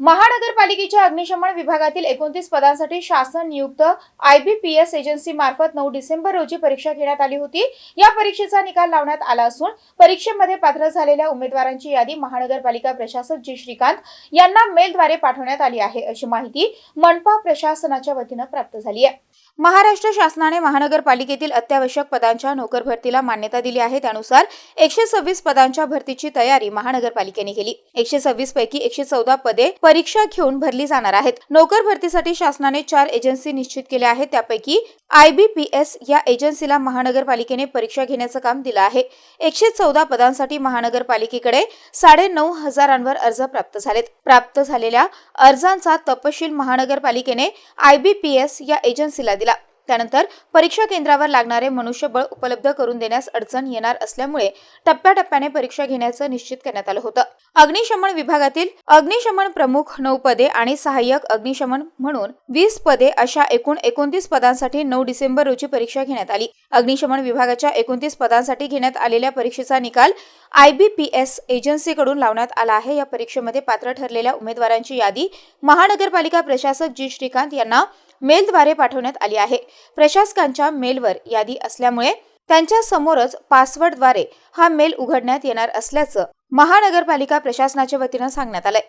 महानगरपालिकेच्या अग्निशमन विभागातील एकोणतीस पदांसाठी शासन नियुक्त आयबीपीएस एजन्सी मार्फत नऊ डिसेंबर रोजी परीक्षा घेण्यात आली होती. या परीक्षेचा निकाल लावण्यात आला असून परीक्षेमध्ये पात्र झालेल्या उमेदवारांची यादी महानगरपालिका प्रशासक जी. श्रीकांत यांना मेलद्वारे पाठवण्यात आली आहे अशी माहिती मनपा प्रशासनाच्या वतीनं प्राप्त झाली आहे. महाराष्ट्र शासनाने महानगरपालिकेतील अत्यावश्यक पदांच्या नोकर भरतीला मान्यता दिली आहे. त्यानुसार एकशे सव्वीस पदांच्या भरतीची तयारी महानगरपालिकेने केली. एकशे सव्वीस पैकी एकशे चौदा पदे परीक्षा घेऊन भरली जाणार आहेत. नोकर भरतीसाठी शासनाने चार एजन्सी निश्चित केल्या आहेत. त्यापैकी आय बी पी एस या एजन्सीला महानगरपालिकेने परीक्षा घेण्याचं काम दिलं आहे. एकशे चौदा पदांसाठी महानगरपालिकेकडे साडे नऊ हजारांवर अर्ज प्राप्त झालेत. प्राप्त झालेल्या अर्जांचा तपशील महानगरपालिकेने आय बी पी एस या एजन्सीला दिला. त्यानंतर परीक्षा केंद्रावर लागणारे मनुष्यबळ उपलब्ध करून देण्यास अडचण येणार असल्यामुळे टप्प्याटप्प्याने परीक्षा घेण्याचं निश्चित करण्यात आलं होतं. अग्निशमन विभागातील अग्निशमन प्रमुख नऊ पदे आणि सहाय्यक अग्निशमन म्हणून वीस पदे अशा एकूण एकोणतीस पदांसाठी नऊ डिसेंबर रोजी परीक्षा घेण्यात आली. अग्निशमन विभागाच्या एकोणतीस पदांसाठी घेण्यात आलेल्या परीक्षेचा निकाल आय बी पी एस एजन्सीकडून लावण्यात आला आहे. या परीक्षेमध्ये पात्र ठरलेल्या उमेदवारांची यादी महानगरपालिका प्रशासक जी. श्रीकांत यांना मेलद्वारे पाठवण्यात आली आहे. प्रशासकांच्या मेलवर यादी असल्यामुळे त्यांच्या समोरच पासवर्डद्वारे हा मेल उघडण्यात येणार असल्याचं महानगरपालिका प्रशासनाच्या वतीनं सांगण्यात आलंय.